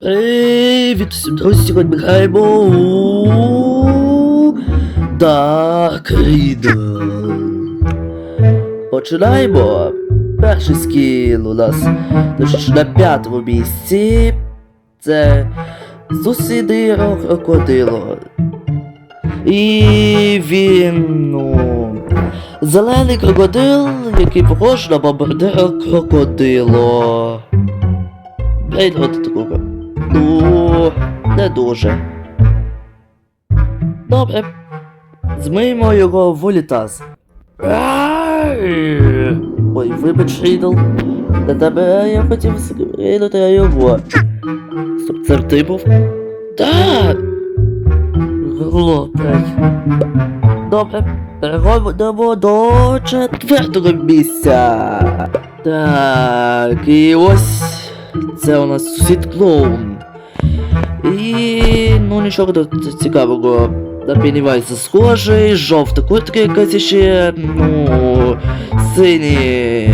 Привіт всім друзі, сьогодні ми граємо у Dark Riddle. Починаємо. Перший скіл у нас точніше на п'ятому місці. Це Сусідиро крокодило. І він, ну. Зелений крокодил, який похож на бомбардира крокодило. Прийдете такого. Ну, не дуже. Добре. Змиємо його в унітаз. Ой, вибач, Рідл. На тебе я хотів скинути його. Стоп, це ти був? Так! Глупий. Добре, переходимо до четвертого місця. Так, і ось це у нас сусід клоун. Ну нічого цікавого. На Пеннівайса схожий, жовта куртка якась ще, ну, сині.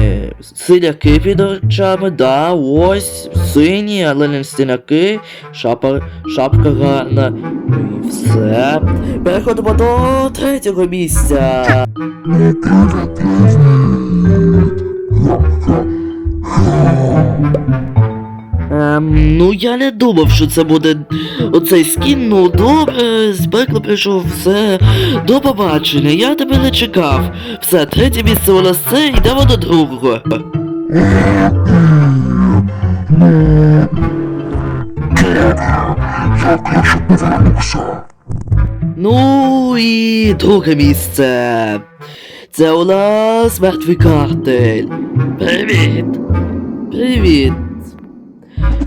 Синяки під очами, да, ось, сині, але не стіняки, шапа, шапка гарна. І все. Переходимо до третього місця. Ну я не думав, що це буде оцей скін, ну добре, з прийшов все. До побачення, я тебе не чекав. Все, третє місце у нас це, йдемо до другого. Ну і друге місце. Це у нас мертвий картель. Привіт. Привіт.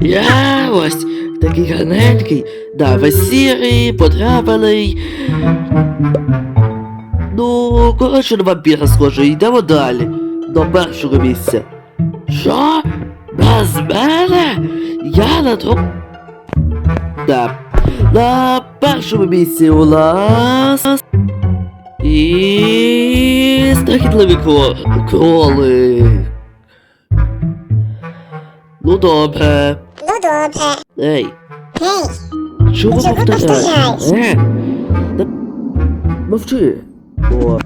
Я ось такий гарненький, да, весь сірий, подряпаний. Ну, коротше, на вампіра схожий, йдемо далі. До першого місця. Що? Без мене? Я на друг... Да. На першому місці у нас... І... страхітливий кро... Ну добре. Ну добре. Ей, Гей, чого Чого повторяєш? повторяєш? Е, та мовчи. О.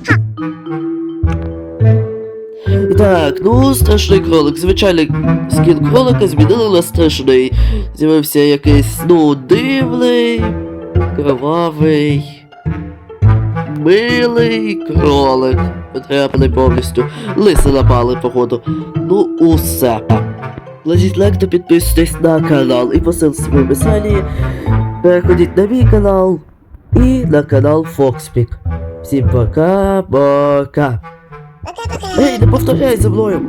І Так, ну страшний кролик. Звичайний скін кролика змінили на страшний. З'явився якийсь, ну, дивний, кровавий, милий кролик. Потрапили повністю. Лиси напали, походу. Ну, усе. Кладіть лайк та підписуйтесь на канал і по в описанні. Переходіть на мій канал і на канал Фокспік. Всім пока-пока. пока-пока. Ей, не повторяй за мною.